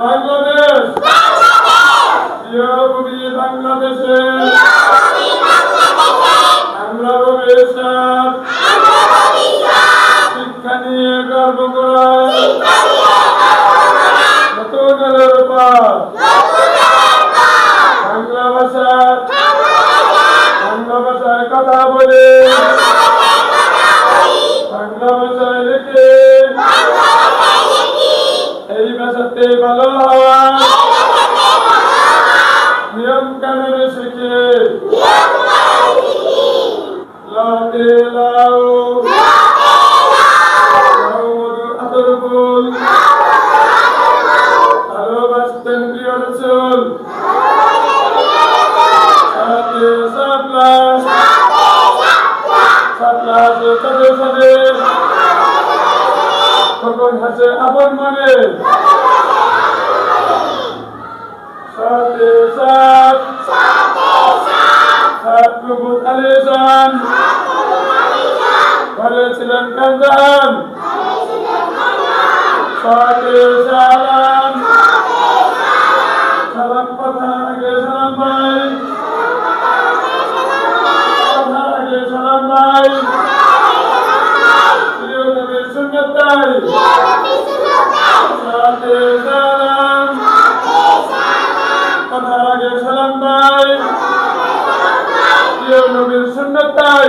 বাংলাদেশ। প্রিয় কবি বাংলাদেশে। আমরা ভবিষ্যৎ শিক্ষা নিয়ে গর্ব করা। নতুনের উপর বাংলা ভাষা বাংলা ভাষায়। কথা বাংলা ভাষাতে ভালো নিয়ম কানুন শিখে লাটে লাও। লাও মধু আতর ফুল প্রিয় রসুল আপন মনে। Satu sat. Satu sat. Satu but alisan. Satu but alisan. Perisilan kandang. Perisilan kandang. Satu salam. Satu salam. Salam patah lagi salam baik. Patah lagi salam baik. Beliau lebih sunnatai. Beliau lebih sunnatai. Satu salam. সালাম নাই প্রিয় নবীর সুন্নত নাই